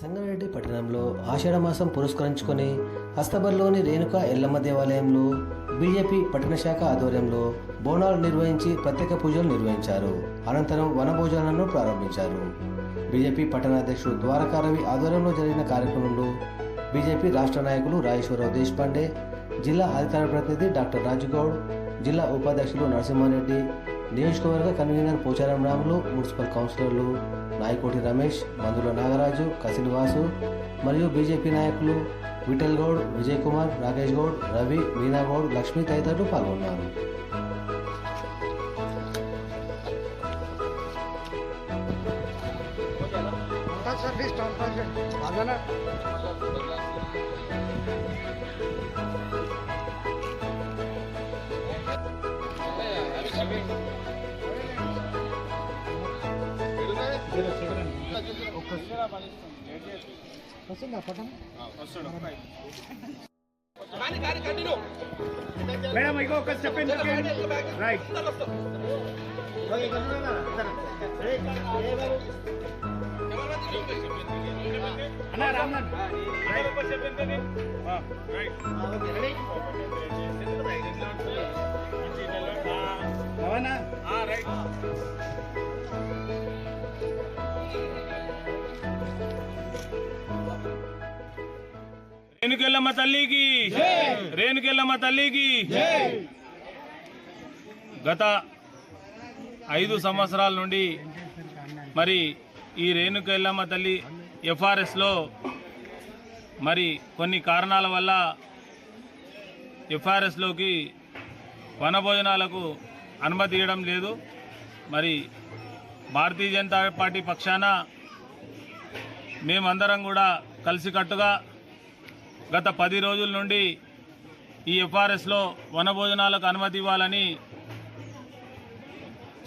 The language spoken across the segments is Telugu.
సంగారెడ్డి పట్టణంలో ఆషాఢమాసం పురస్కరించుకొని హస్తబర్లోని రేణుక ఎల్లమ్మ దేవాలయంలో బీజేపీ పట్టణ శాఖ ఆధ్వర్యంలో బోనాలు నిర్వహించి ప్రత్యేక పూజలు నిర్వహించారు. అనంతరం వనభోజనాలను ప్రారంభించారు. బీజేపీ పట్టణాధ్యక్షుడు ద్వారకారవి ఆధ్వర్యంలో జరిగిన కార్యక్రమంలో బీజేపీ రాష్ట్ర నాయకులు రాజేశ్వరరావు దేశపాండే జిల్లా అధికార ప్రతినిధి డాక్టర్ రాజుగౌడ్ జిల్లా ఉపాధ్యక్షులు నరసింహారెడ్డి నియోజకవర్గ కన్వీనర్ పోచారం రాములు మున్సిపల్ కౌన్సిలర్లు రాయకోటి రమేష్ మందుల నాగరాజు కసినివాసు మరియు బీజేపీ నాయకులు విఠల్ గౌడ్ విజయ్ కుమార్ రాకేష్ గౌడ్ రవి మీనా గౌడ్ లక్ష్మి తదితరులు పాల్గొన్నారు. మేడం ఇంకో ఒక స్టెప్ రైట్ అన్న రామ్నన్ అవనా రేణుకెళ్ళమ్మ తల్లికి. రేణుకెళ్ళమ్మ తల్లికి. గత ఐదు సంవత్సరాల నుండి మరి ఈ రేణుకెళ్ళమ్మ తల్లి ఎఫ్ఆర్ఎస్లో మరి కొన్ని కారణాల వల్ల ఎఫ్ఆర్ఎస్లోకి వనభోజనాలకు అనుమతి ఇవ్వడం లేదు. మరి భారతీయ జనతా పార్టీ పక్షాన మేమందరం కూడా కలిసికట్టుగా గత పది రోజుల నుండి ఈ ఎఫ్ఆర్ఎస్లో వనభోజనాలకు అనుమతి ఇవ్వాలని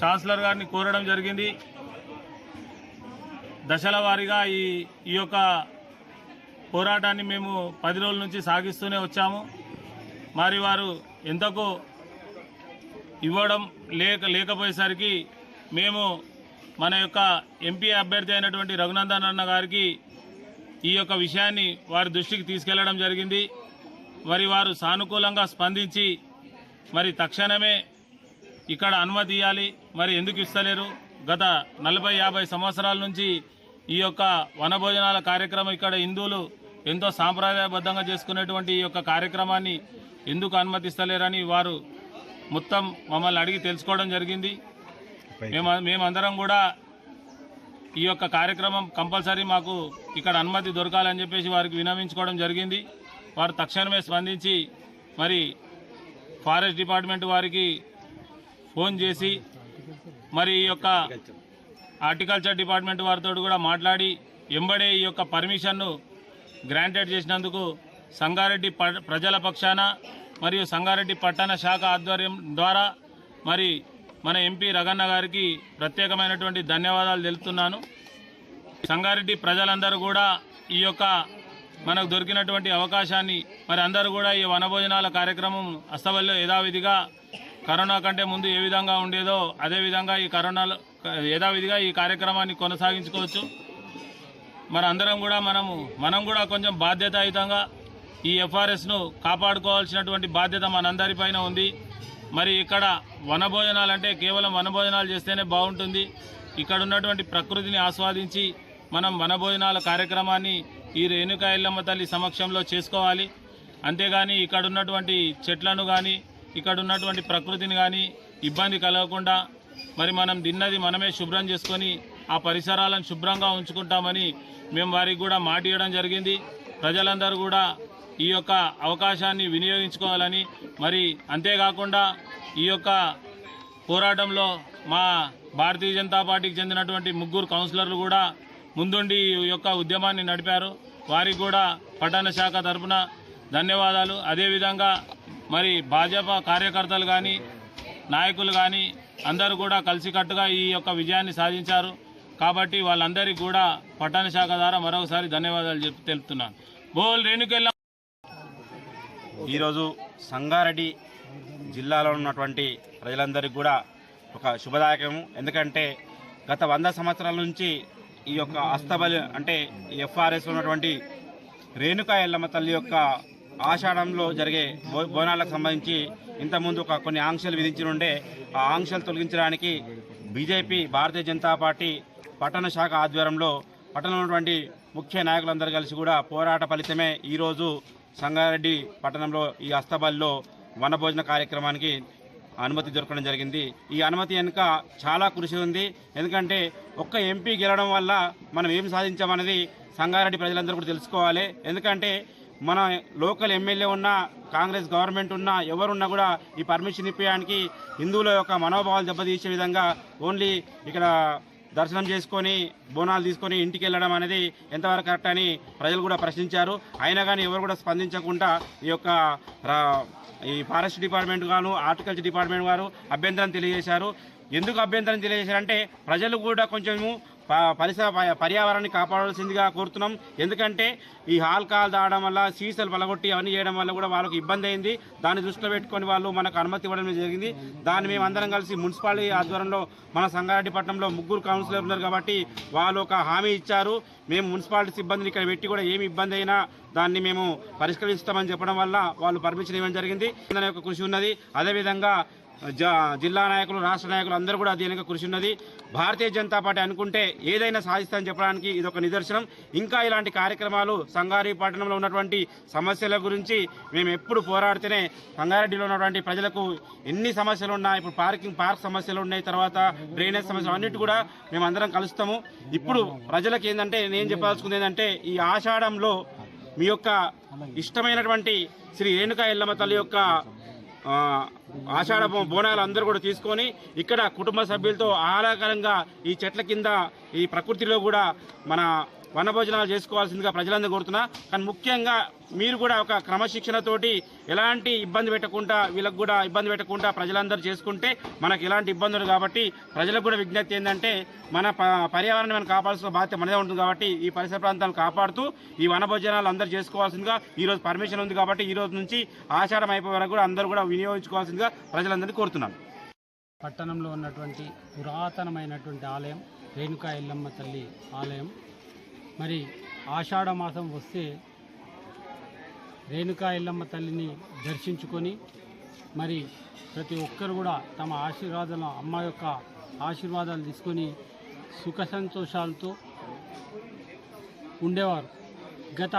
ఛాన్సలర్ గారిని కోరడం జరిగింది. దశల వారీగా ఈ ఈ యొక్క పోరాటాన్ని మేము పది రోజుల నుంచి సాగిస్తూనే వచ్చాము. మరి వారు ఎంతకు ఇవ్వడం లేక లేకపోయేసరికి మేము మన యొక్క ఎంపీ అభ్యర్థి అయినటువంటి రఘునందన్ అన్న గారికి ఈ యొక్క విషయాన్ని వారి దృష్టికి తీసుకెళ్ళడం జరిగింది. మరి వారు సానుకూలంగా స్పందించి మరి తక్షణమే ఇక్కడ అనుమతి ఇవ్వాలి. మరి ఎందుకు ఇస్తలేరు? గత నలభై యాభై సంవత్సరాల నుంచి ఈ యొక్క వనభోజనాల కార్యక్రమం ఇక్కడ హిందువులు ఎంతో సాంప్రదాయబద్ధంగా చేసుకునేటువంటి ఈ యొక్క కార్యక్రమాన్ని ఎందుకు అనుమతిస్తలేరని వారు మొత్తం మమ్మల్ని అడిగి తెలుసుకోవడం జరిగింది. మేము మేమందరం కూడా ఈ యొక్క కార్యక్రమం కంపల్సరీ మాకు ఇక్కడ అనుమతి దొరకాలని చెప్పేసి వారికి వినవించుకోవడం జరిగింది. వారు తక్షణమే స్పందించి మరి ఫారెస్ట్ డిపార్ట్మెంట్ వారికి ఫోన్ చేసి మరి ఈ యొక్క హార్టికల్చర్ డిపార్ట్మెంట్ వారితో కూడా మాట్లాడి ఎంబడే ఈ యొక్క పర్మిషన్ను గ్రాంటెడ్ చేసినందుకు సంగారెడ్డి ప్రజల పక్షాన మరియు సంగారెడ్డి పట్టణ శాఖ ఆధ్వర్యం ద్వారా మరి మన ఎంపీ రగన్న గారికి ప్రత్యేకమైనటువంటి ధన్యవాదాలు తెలుపుతున్నాను. సంగారెడ్డి ప్రజలందరూ కూడా ఈ యొక్క మనకు దొరికినటువంటి అవకాశాన్ని మరి అందరూ కూడా ఈ వనభోజనాల కార్యక్రమం అస్తవల్లో యథావిధిగా కరోనా కంటే ముందు ఏ విధంగా ఉండేదో అదే విధంగా ఈ కరోనాలో యథావిధిగా ఈ కార్యక్రమాన్ని కొనసాగించుకోవచ్చు. మరి అందరం కూడా మనము మనం కూడా కొంచెం బాధ్యతాయుతంగా ఈ ఎఫ్ఆర్ఎస్ను కాపాడుకోవాల్సినటువంటి బాధ్యత మనందరిపైన ఉంది. మరి ఇక్కడ వనభోజనాలు అంటే కేవలం వనభోజనాలు చేస్తేనే బాగుంటుంది. ఇక్కడ ఉన్నటువంటి ప్రకృతిని ఆస్వాదించి మనం వనభోజనాల కార్యక్రమాన్ని ఈ రేణుక ఎల్లమ్మ తల్లి సమక్షంలో చేసుకోవాలి. అంతేగాని ఇక్కడ ఉన్నటువంటి చెట్లను కానీ ఇక్కడ ఉన్నటువంటి ప్రకృతిని కానీ ఇబ్బంది కలగకుండా మరి మనం తిన్నది మనమే శుభ్రం చేసుకొని ఆ పరిసరాలను శుభ్రంగా ఉంచుకుంటామని మేము వారికి కూడా మాట ఇవ్వడం జరిగింది. ప్రజలందరూ కూడా ఈ యొక్క అవకాశాన్ని వినియోగించుకోవాలని మరి అంతేకాకుండా ఈ యొక్క పోరాటంలో మా భారతీయ జనతా పార్టీకి చెందినటువంటి ముగ్గురు కౌన్సిలర్లు కూడా ముందుండి ఈ యొక్క ఉద్యమాన్ని నడిపారు. వారికి కూడా పట్టణ శాఖ తరఫున ధన్యవాదాలు. అదేవిధంగా మరి భాజపా కార్యకర్తలు కానీ నాయకులు కానీ అందరూ కూడా కలిసికట్టుగా ఈ యొక్క విజయాన్ని సాధించారు. కాబట్టి వాళ్ళందరికీ కూడా పట్టణ శాఖ ద్వారా మరొకసారి ధన్యవాదాలు చెప్ తెలుపుతున్నాను. బోల్ రేణుకెళ్ళ ఈరోజు సంగారెడ్డి జిల్లాలో ఉన్నటువంటి ప్రజలందరికీ కూడా ఒక శుభదాయకము. ఎందుకంటే గత వంద సంవత్సరాల నుంచి ఈ యొక్క అస్తబలి అంటే ఎఫ్ఆర్ఎస్ ఉన్నటువంటి రేణుకా ఎల్లమ్మ తల్లి యొక్క ఆషాఢంలో జరిగే బో బోనాలకు సంబంధించి ఇంతకుముందు ఒక కొన్ని ఆంక్షలు విధించి ఉండే ఆ ఆంక్షలు తొలగించడానికి బీజేపీ భారతీయ జనతా పార్టీ పట్టణ శాఖ ఆధ్వర్యంలో పట్టణంలో ఉన్నటువంటి ముఖ్య నాయకులందరూ కలిసి కూడా పోరాట ఫలితమే ఈరోజు సంగారెడ్డి పట్టణంలో ఈ అస్తబలిలో వనభోజన కార్యక్రమానికి అనుమతి దొరకడం జరిగింది. ఈ అనుమతి వెనుక చాలా కృషి ఉంది. ఎందుకంటే ఒక్క ఎంపీ గెలవడం వల్ల మనం ఏం సాధించామనేది సంగారెడ్డి ప్రజలందరూ కూడా తెలుసుకోవాలి. ఎందుకంటే మన లోకల్ ఎమ్మెల్యే ఉన్నా కాంగ్రెస్ గవర్నమెంట్ ఉన్నా ఎవరున్నా కూడా ఈ పర్మిషన్ ఇప్పించడానికి హిందువుల యొక్క మనోభావాలు దెబ్బతీసే విధంగా ఓన్లీ ఇక్కడ దర్శనం చేసుకొని బోనాలు తీసుకొని ఇంటికి వెళ్ళడం అనేది ఎంతవరకు కరెక్ట్ అని ప్రజలు కూడా ప్రశ్నించారు. అయినా కానీ ఎవరు కూడా స్పందించకుండా ఈ యొక్క రా- ఈ ఫారెస్ట్ డిపార్ట్మెంట్ గాను హార్టికల్చర్ డిపార్ట్మెంట్ వారు అభ్యంతరం తెలియజేశారు. ఎందుకు అభ్యంతరం తెలియజేశారంటే ప్రజలు కూడా కొంచెము పరిసర పర్యావరణాన్ని కాపాడాల్సిందిగా కోరుతున్నాం. ఎందుకంటే ఈ ఆల్కహాల్ తాగడం వల్ల సీసలు పలగొట్టి అవన్నీ చేయడం వల్ల కూడా వాళ్ళకి ఇబ్బంది అయింది. దాన్ని దృష్టిలో పెట్టుకొని వాళ్ళు మనకు అనుమతి ఇవ్వడం జరిగింది. దాన్ని మేము అందరం కలిసి మున్సిపాలిటీ ఆధ్వర్యంలో మన సంగారెడ్డి పట్టణంలో ముగ్గురు కౌన్సిలర్ ఉన్నారు కాబట్టి వాళ్ళు ఒక హామీ ఇచ్చారు. మేము మున్సిపాలిటీ సిబ్బందిని ఇక్కడ పెట్టి కూడా ఏమి ఇబ్బంది అయినా దాన్ని మేము పరిష్కరిస్తామని చెప్పడం వల్ల వాళ్ళు పర్మిషన్ ఇవ్వడం జరిగింది. దాని యొక్క కృషి ఉన్నది. అదేవిధంగా జిల్లా నాయకులు రాష్ట్ర నాయకులు అందరూ కూడా దీనికి కృషి ఉన్నది. భారతీయ జనతా పార్టీ అనుకుంటే ఏదైనా సాధిస్తామని చెప్పడానికి ఇది ఒక నిదర్శనం. ఇంకా ఇలాంటి కార్యక్రమాలు సంగారెడ్డి పట్టణంలో ఉన్నటువంటి సమస్యల గురించి మేము ఎప్పుడు పోరాడితేనే సంగారెడ్డిలో ఉన్నటువంటి ప్రజలకు ఎన్ని సమస్యలు ఉన్నాయి ఇప్పుడు పార్కింగ్ పార్క్ సమస్యలు ఉన్నాయి తర్వాత డ్రైనేజ్ సమస్యలు అన్నిటి కూడా మేము అందరం కలుస్తాము. ఇప్పుడు ప్రజలకు ఏంటంటే నేను చెప్పదలుచుకుంది ఏంటంటే ఈ ఆషాఢంలో మీ యొక్క ఇష్టమైనటువంటి శ్రీ రేణుకా ఎల్లమ్మ తల్లి యొక్క ఆషాఢ బో- బోనాలు అందరూ కూడా తీసుకొని ఇక్కడ కుటుంబ సభ్యులతో ఆహ్లాదకరంగా ఈ చెట్ల కింద ఈ ప్రకృతిలో కూడా మన వనభోజనాలు చేసుకోవాల్సిందిగా ప్రజలందరూ కోరుతున్నా. కానీ ముఖ్యంగా మీరు కూడా ఒక క్రమశిక్షణతోటి ఎలాంటి ఇబ్బంది పెట్టకుండా వీళ్ళకు కూడా ఇబ్బంది పెట్టకుండా ప్రజలందరూ చేసుకుంటే మనకు ఎలాంటి ఇబ్బందులు కాబట్టి ప్రజలకు కూడా విజ్ఞప్తి ఏంటంటే మన ప- మనం కాపాడాల్సిన బాధ్యత మనదే ఉంటుంది కాబట్టి ఈ పరిసర ప్రాంతాలను కాపాడుతూ ఈ వనభోజనాలు అందరూ చేసుకోవాల్సిందిగా ఈరోజు పర్మిషన్ ఉంది కాబట్టి ఈ రోజు నుంచి ఆషాఢం అయిపోయే వరకు కూడా అందరూ కూడా వినియోగించుకోవాల్సిందిగా ప్రజలందరినీ కోరుతున్నాను పట్టణంలో ఉన్నటువంటి పురాతనమైనటువంటి ఆలయం రేణుకా ఎల్లమ్మ తల్లి ఆలయం. మరి ఆషాఢ మాసం వస్తే రేణుకా ఎల్లమ్మ తల్లిని దర్శించుకొని మరి ప్రతి ఒక్కరు కూడా తమ ఆశీర్వాదాలు అమ్మ యొక్క ఆశీర్వాదాలు తీసుకొని సుఖ సంతోషాలతో ఉండేవారు. గత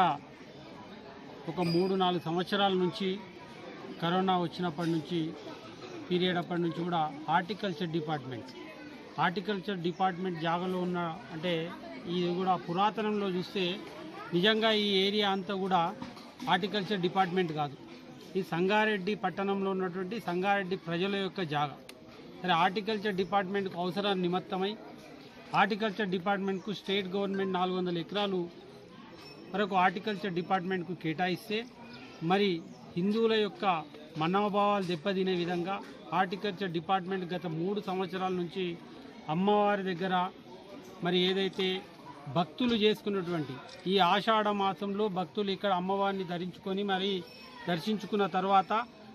ఒక మూడు నాలుగు సంవత్సరాల నుంచి కరోనా వచ్చినప్పటి నుంచి పీరియడ్ అప్పటి నుంచి కూడా హార్టికల్చర్ డిపార్ట్మెంట్ హార్టికల్చర్ డిపార్ట్మెంట్ జాగాలో ఉన్న అంటే ఇది కూడా పురాతనంలో చూస్తే నిజంగా ఈ ఏరియా అంతా కూడా హార్టికల్చర్ డిపార్ట్మెంట్ కాదు. ఈ సంగారెడ్డి పట్టణంలో ఉన్నటువంటి సంగారెడ్డి ప్రజల యొక్క జాగా. సరే హార్టికల్చర్ డిపార్ట్మెంట్కు అవసరాన్ని నిమిత్తమై హార్టికల్చర్ డిపార్ట్మెంట్కు స్టేట్ గవర్నమెంట్ నాలుగు వందల ఎకరాలు వరకు హార్టికల్చర్ డిపార్ట్మెంట్కు కేటాయిస్తే మరి హిందువుల యొక్క మనోభావాలు దెబ్బతినే విధంగా హార్టికల్చర్ డిపార్ట్మెంట్ గత మూడు సంవత్సరాల నుంచి అమ్మవారి దగ్గర మరి ఏదైతే భక్తులు చేసుకున్నటువంటి ఈ ఆషాఢ మాసంలో భక్తులు ఇక్కడ అమ్మవారిని ధరించుకొని మరి దర్శించుకున్న తర్వాత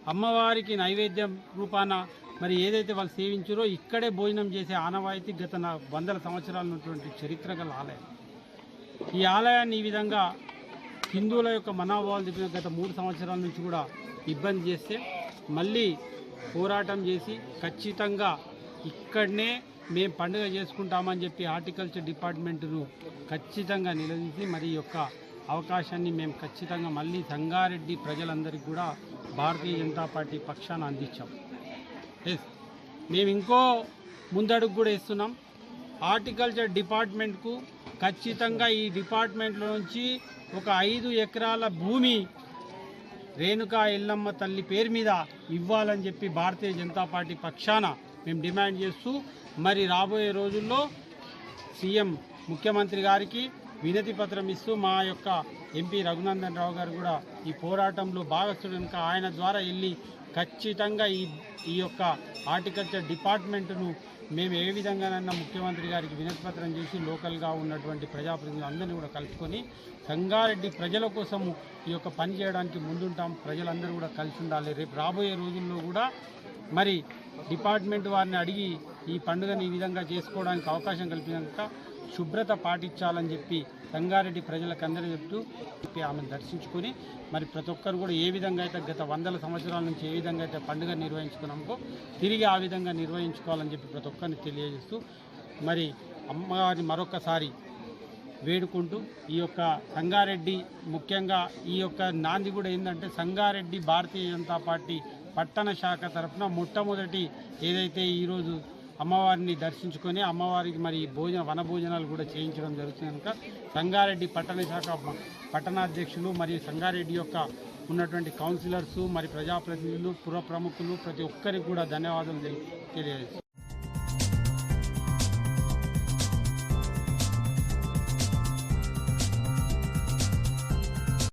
అమ్మవారికి నైవేద్యం రూపాన మరి ఏదైతే వాళ్ళు సేవించారో ఇక్కడే భోజనం చేసే ఆనవాయితీ గత వందల సంవత్సరాలు ఉన్నటువంటి చరిత్ర గల ఆలయం. ఈ ఆలయాన్ని ఈ విధంగా హిందువుల యొక్క మనోభావాలు చెప్పిన గత మూడు సంవత్సరాల నుంచి కూడా ఇబ్బంది చేస్తే మళ్ళీ పోరాటం చేసి ఖచ్చితంగా ఇక్కడనే మేము పండుగ చేసుకుంటామని చెప్పి హార్టికల్చర్ డిపార్ట్మెంట్ను ఖచ్చితంగా నిలదీసి మరి యొక్క అవకాశాన్ని మేము ఖచ్చితంగా మళ్ళీ సంగారెడ్డి ప్రజలందరికీ కూడా భారతీయ జనతా పార్టీ పక్షాన అందించాం. ఎస్ మేము ఇంకో ముందడుగు కూడా ఇస్తున్నాం హార్టికల్చర్ డిపార్ట్మెంట్కు ఖచ్చితంగా ఈ డిపార్ట్మెంట్లో నుంచి ఒక ఐదు ఎకరాల భూమి రేణుకా ఎల్లమ్మ తల్లి పేరు మీద ఇవ్వాలని చెప్పి భారతీయ జనతా పార్టీ పక్షాన మేము డిమాండ్ చేస్తూ మరి రాబోయే రోజుల్లో సీఎం ముఖ్యమంత్రి గారికి వినతి పత్రం ఇస్తూ మా యొక్క ఎంపీ రఘునందన్ రావు గారు కూడా ఈ పోరాటంలో భాగస్థుడు కనుక ఆయన ద్వారా వెళ్ళి ఖచ్చితంగా ఈ ఈ యొక్క హార్టికల్చర్ డిపార్ట్మెంట్ను మేము ఏ విధంగానైనా ముఖ్యమంత్రి గారికి వినతి పత్రం చేసి లోకల్గా ఉన్నటువంటి ప్రజాప్రతినిధులు అందరినీ కూడా కలుపుకొని సంగారెడ్డి ప్రజల కోసము ఈ యొక్క పని చేయడానికి ముందుంటాం. ప్రజలందరూ కూడా కలిసి ఉండాలి. రేపు రాబోయే రోజుల్లో కూడా మరి డిపార్ట్మెంట్ వారిని అడిగి ఈ పండుగను ఈ విధంగా చేసుకోవడానికి అవకాశం కల్పినాక శుభ్రత పాటించాలని చెప్పి సంగారెడ్డి ప్రజలకు అందరూ చెప్తూ చెప్పి ఆమెను దర్శించుకొని మరి ప్రతి ఒక్కరు కూడా ఏ విధంగా అయితే గత వందల సంవత్సరాల నుంచి ఏ విధంగా అయితే పండుగ నిర్వహించుకున్నామో తిరిగి ఆ విధంగా నిర్వహించుకోవాలని చెప్పి ప్రతి ఒక్కరిని తెలియజేస్తూ మరి అమ్మవారిని మరొకసారి వేడుకుంటూ ఈ యొక్క సంగారెడ్డి ముఖ్యంగా ఈ యొక్క నాంది కూడా ఏంటంటే సంగారెడ్డి భారతీయ జనతా పార్టీ పట్టణ శాఖ తరఫున మొట్టమొదటి ఏదైతే ఈరోజు అమ్మవారిని దర్శించుకొని అమ్మవారికి మరి భోజన వన భోజనాలు కూడా చేయించడం జరుగుతుంది కనుక సంగారెడ్డి పట్టణ శాఖ పట్టణాధ్యక్షులు మరియు సంగారెడ్డి యొక్క ఉన్నటువంటి కౌన్సిలర్స్ మరి ప్రజాప్రతినిధులు పుర ప్రముఖులు ప్రతి ఒక్కరికి కూడా ధన్యవాదాలు తెలి-